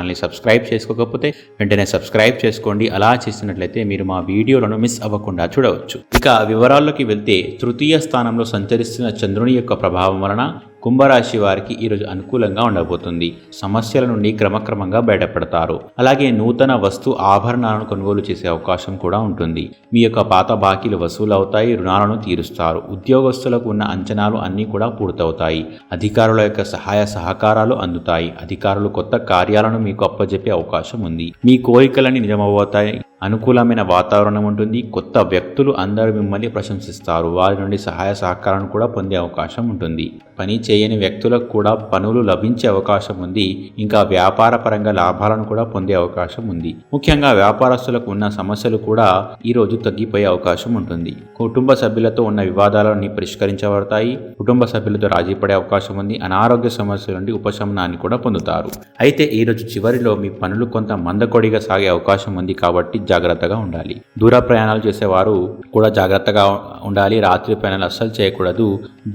ఛానల్ని సబ్స్క్రైబ్ చేసుకోకపోతే వెంటనే సబ్స్క్రైబ్ చేసుకోండి. అలా చేసినట్లయితే మీరు మా వీడియోలను మిస్ అవ్వకుండా చూడవచ్చు. ఇక వివరాల్లోకి వెళ్తే తృతీయ స్థానంలో సంచరిస్తున్న చంద్రుని యొక్క ప్రభావం వలన కుంభరాశి వారికి ఈరోజు అనుకూలంగా ఉండబోతుంది. సమస్యల నుండి క్రమక్రమంగా బయటపడతారు. అలాగే నూతన వస్తు ఆభరణాలను కొనుగోలు చేసే అవకాశం కూడా ఉంటుంది. మీ యొక్క పాత బాకీలు వసూలు అవుతాయి రుణాలను తీరుస్తారు. ఉద్యోగస్తులకు ఉన్న అంచనాలు అన్నీ కూడా పూర్తవుతాయి. అధికారుల యొక్క సహాయ సహకారాలు అందుతాయి. అధికారులు కొత్త కార్యాలను మీకు అప్పజెప్పే అవకాశం ఉంది. మీ కోరికలన్నీ నిజమవుతాయి. అనుకూలమైన వాతావరణం ఉంటుంది. కొత్త వ్యక్తులు అందరూ మిమ్మల్ని ప్రశంసిస్తారు. వారి నుండి సహాయ సహకారం కూడా పొందే అవకాశం ఉంటుంది. పని చేయని వ్యక్తులకు కూడా పనులు లభించే అవకాశం ఉంది. ఇంకా వ్యాపార పరంగా లాభాలను కూడా పొందే అవకాశం ఉంది. ముఖ్యంగా వ్యాపారస్తులకు ఉన్న సమస్యలు కూడా ఈ రోజు తగ్గిపోయే అవకాశం ఉంటుంది. కుటుంబ సభ్యులతో ఉన్న వివాదాలన్నీ పరిష్కరించబడతాయి. కుటుంబ సభ్యులతో రాజీ పడే అవకాశం ఉంది. అనారోగ్య సమస్యల నుండి ఉపశమనాన్ని కూడా పొందుతారు. అయితే ఈరోజు చివరిలో మీ పనులు కొంత మందకొడిగా సాగే అవకాశం ఉంది కాబట్టి జాగ్రత్తగా ఉండాలి. దూర ప్రయాణాలు చేసేవారు కూడా జాగ్రత్తగా ఉండాలి. రాత్రి ప్రయాణాలు అస్సలు చేయకూడదు.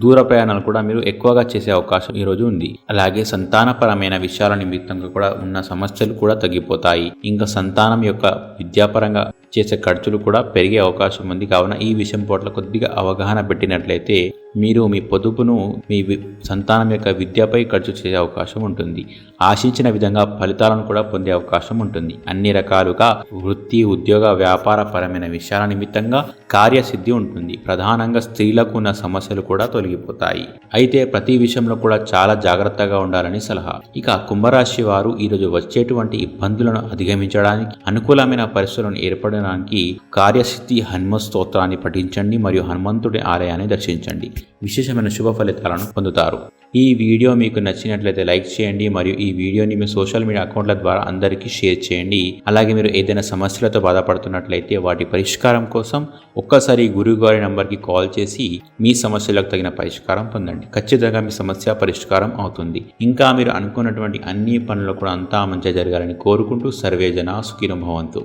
దూర ప్రయాణాలు కూడా మీరు ఎక్కువగా చేసే అవకాశం ఈ రోజు ఉంది. అలాగే సంతానపరమైన విషయాల నిమిత్తంగా కూడా ఉన్న సమస్యలు కూడా తగ్గిపోతాయి. ఇంకా సంతానం యొక్క విద్యాపరంగా చేసే ఖర్చులు కూడా పెరిగే అవకాశం ఉంది. కావున ఈ విషయం పట్ల కొద్దిగా అవగాహన పెట్టినట్లయితే మీరు మీ పొదుపును మీ సంతానం యొక్క విద్యపై ఖర్చు చేసే అవకాశం ఉంటుంది. ఆశించిన విధంగా ఫలితాలను కూడా పొందే అవకాశం ఉంటుంది. అన్ని రకాలుగా వృత్తి ఉద్యోగ వ్యాపార పరమైన విషయాల నిమిత్తంగా కార్యసిద్ధి ఉంటుంది. ప్రధానంగా స్త్రీలకు ఉన్న సమస్యలు కూడా తొలగిపోతాయి. అయితే ప్రతి విషయంలో కూడా చాలా జాగ్రత్తగా ఉండాలని సలహా. ఇక కుంభరాశి వారు ఈరోజు వచ్చేటువంటి ఇబ్బందులను అధిగమించడానికి అనుకూలమైన పరిస్థితులను ఏర్పడడానికి కార్యసిద్ధి హనుమ స్తోత్రాన్ని పఠించండి మరియు హనుమంతుడి ఆలయాన్ని దర్శించండి. విశేషమైన శుభ ఫలితాలను పొందుతారు. ఈ వీడియో మీకు నచ్చినట్లయితే లైక్ చేయండి మరియు ఈ వీడియోని మీ సోషల్ మీడియా అకౌంట్ల ద్వారా అందరికీ షేర్ చేయండి. అలాగే మీరు ఏదైనా సమస్యలతో బాధపడుతున్నట్లయితే వాటి పరిష్కారం కోసం ఒక్కసారి గురువు గారి నంబర్కి కాల్ చేసి మీ సమస్యలకు తగిన పరిష్కారం పొందండి. ఖచ్చితంగా మీ సమస్య పరిష్కారం అవుతుంది. ఇంకా మీరు అనుకున్నటువంటి అన్ని పనులు కూడా అంతా మంచిగా జరగాలని కోరుకుంటూ సర్వేజన సుఖినో భవంతు.